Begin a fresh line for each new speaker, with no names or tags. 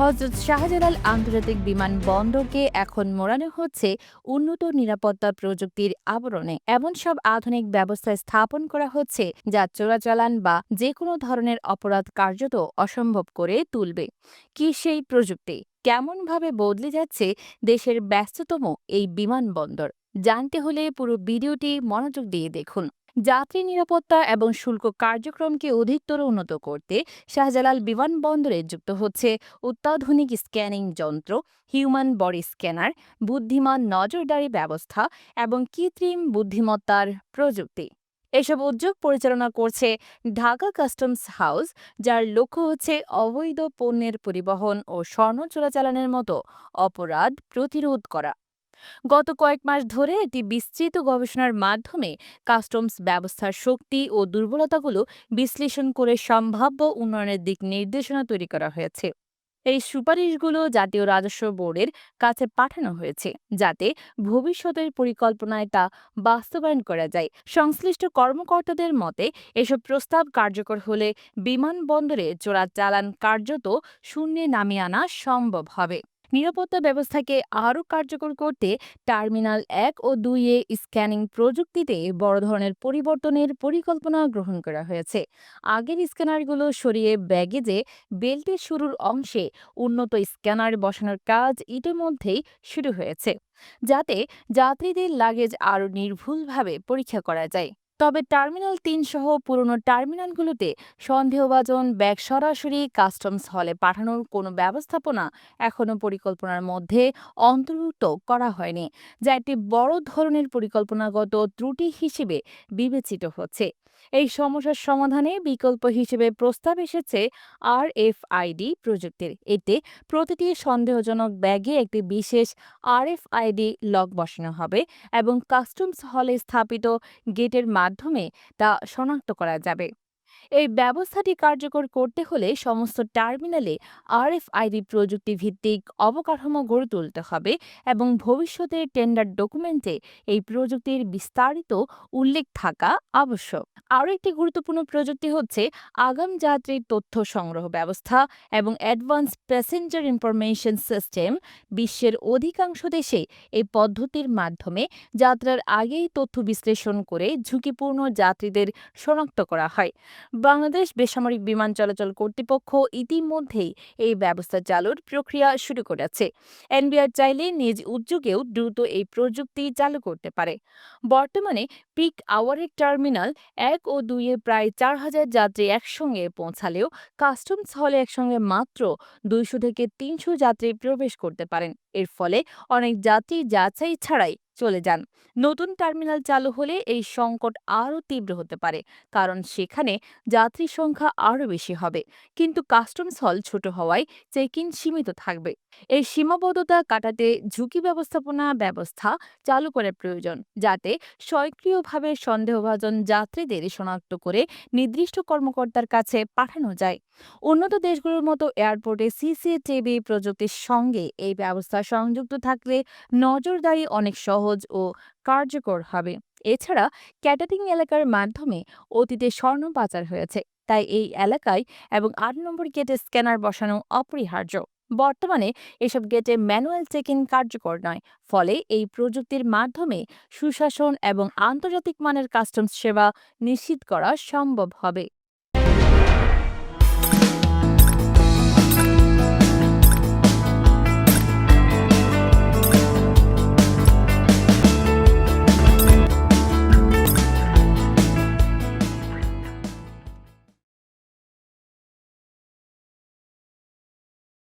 হজরত শাহজালাল আন্তর্জাতিক বিমানবন্দরকে এখন মোড়ানো হচ্ছে উন্নত নিরাপত্তা প্রযুক্তির আবরণে। এমন সব আধুনিক ব্যবস্থা স্থাপন করা হচ্ছে যা চোরাচালান বা যে কোনো ধরনের অপরাধ কার্যত অসম্ভব করে তুলবে। কি সেই প্রযুক্তি? কেমনভাবে বদলে যাচ্ছে দেশের ব্যস্ততম এই বিমানবন্দর জানতে হলে পুরো ভিডিওটি মনোযোগ দিয়ে দেখুন। যাত্রী নিরাপত্তা এবং শুল্ক কার্যক্রমকে অধিকতর উন্নত করতে শাহজালাল বিমানবন্দরে যুক্ত হচ্ছে অত্যাধুনিক স্ক্যানিং যন্ত্র, হিউম্যান বডি স্ক্যানার, বুদ্ধিমান নজরদারি ব্যবস্থা এবং কৃত্রিম বুদ্ধিমত্তার প্রযুক্তি। এসব উদ্যোগ পরিচালনা করছে ঢাকা কাস্টমস হাউস, যার লক্ষ্য হচ্ছে অবৈধ পণ্যের পরিবহন ও স্বর্ণ চোরাচালানের মতো অপরাধ প্রতিরোধ করা। গত কয়েক মাস ধরে একটি বিস্তৃত গবেষণার মাধ্যমে কাস্টমস ব্যবস্থার শক্তি ও দুর্বলতাগুলো বিশ্লেষণ করে সম্ভাব্য উন্নয়নের দিক নির্দেশনা তৈরি করা হয়েছে। এই সুপারিশগুলো জাতীয় রাজস্ব বোর্ডের কাছে পাঠানো হয়েছে, যাতে ভবিষ্যতের পরিকল্পনায় তা বাস্তবায়ন করা যায়। সংশ্লিষ্ট কর্মকর্তাদের মতে, এসব প্রস্তাব কার্যকর হলে বিমানবন্দরে চোরাচালান কার্যত শূন্যে নামিয়ে আনা সম্ভব হবে। নিরাপত্তা ব্যবস্থাকে আরও কার্যকর করতে টার্মিনাল এক ও দুই এ স্ক্যানিং প্রযুক্তিতে বড় ধরনের পরিবর্তনের পরিকল্পনা গ্রহণ করা হয়েছে। আগের স্ক্যানারগুলো সরিয়ে ব্যাগেজে বেল্টের শুরুর অংশে উন্নত স্ক্যানার বসানোর কাজ ইতিমধ্যেই শুরু হয়েছে, যাতে যাত্রীদের লাগেজ আরও নির্ভুলভাবে পরীক্ষা করা যায়। তবে টার্মিনাল তিন সহ পুরনো টার্মিনালগুলোতে সন্দেহভাজন ব্যাগ সরাসরি কাস্টমস হলে পাঠানোর কোনো ব্যবস্থাপনা এখনও পরিকল্পনার মধ্যে অন্তর্ভুক্ত করা হয়নি, যা একটি বড় ধরনের পরিকল্পনাগত ত্রুটি হিসেবে বিবেচিত হচ্ছে। এই সমস্যার সমাধানে বিকল্প হিসেবে প্রস্তাব এসেছে আর এফ আইডি প্রযুক্তির। এতে প্রতিটি সন্দেহজনক ব্যাগে একটি বিশেষ আর এফ আইডি লক বসানো হবে এবং কাস্টমস হলে স্থাপিত গেটের মাধ্যমে তা শনাক্ত করা যাবে। এই ব্যবস্থাটি কার্যকর করতে হলে সমস্ত টার্মিনালে আরএফআইডি প্রযুক্তি ভিত্তিক অবকাঠামো গড়ে তুলতে হবে এবং ভবিষ্যতের টেন্ডার ডকুমেন্টে এই প্রযুক্তির বিস্তারিত উল্লেখ থাকা আবশ্যক। আরও একটি গুরুত্বপূর্ণ প্রযুক্তি হচ্ছে আগাম যাত্রীর তথ্য সংগ্রহ ব্যবস্থা এবং অ্যাডভান্স প্যাসেঞ্জার ইনফরমেশন সিস্টেম বিশ্বের অধিকাংশ দেশে এই পদ্ধতির মাধ্যমে যাত্রার আগেই তথ্য বিশ্লেষণ করে ঝুঁকিপূর্ণ যাত্রীদের শনাক্ত করা হয়। বাংলাদেশ বেসামরিক বিমান চলাচল কর্তৃপক্ষ ইতিমধ্যেই এই ব্যবস্থা চালুর প্রক্রিয়া শুরু করেছে। এনবিআর চাইলে নিজ উদ্যোগেও দ্রুত এই প্রযুক্তি চালু করতে পারে। বর্তমানে পিক আওয়ারের টার্মিনাল এক ও দুইয়ে প্রায় চার হাজার যাত্রী একসঙ্গে পৌঁছালেও কাস্টমস হলে একসঙ্গে মাত্র দুইশো থেকে তিনশো যাত্রী প্রবেশ করতে পারেন। এর ফলে অনেক যাত্রী যাচাই ছাড়াই চলে যান। নতুন টার্মিনাল চালু হলে এই সংকট আরও তীব্র হতে পারে, কারণ সেখানে যাত্রী সংখ্যা আরও বেশি হবে। কিন্তু কাস্টমস হল ছোট হওয়ায় চেক ইন সীমিত থাকবে। এই সীমাবদ্ধতা কাটাতে ঝুঁকি ব্যবস্থাপনা ব্যবস্থা চালু করার প্রয়োজন, যাতে স্বয়ংক্রিয়ভাবে সন্দেহভাজন যাত্রীদের শনাক্ত করে নির্দিষ্ট কর্মকর্তার কাছে পাঠানো যায়। উন্নত দেশগুলোর মতো এয়ারপোর্টে সিসিটিভি প্রযুক্তির সঙ্গে এই ব্যবস্থা সংযুক্ত থাকলে নজরদারি অনেক সহজ ও কার্যকর হবে। এছাড়া ক্যাটারিং এলাকার মাধ্যমে অতীতে স্বর্ণ পাচার হয়েছে। তাই এই এলাকায় এবং আট নম্বর গেটে স্ক্যানার বসানো অপরিহার্য। বর্তমানে এসব গেটে ম্যানুয়াল চেক ইন কার্যকর নয়। ফলে এই প্রযুক্তির মাধ্যমে সুশাসন এবং আন্তর্জাতিক মানের কাস্টমস সেবা নিশ্চিত করা সম্ভব হবে।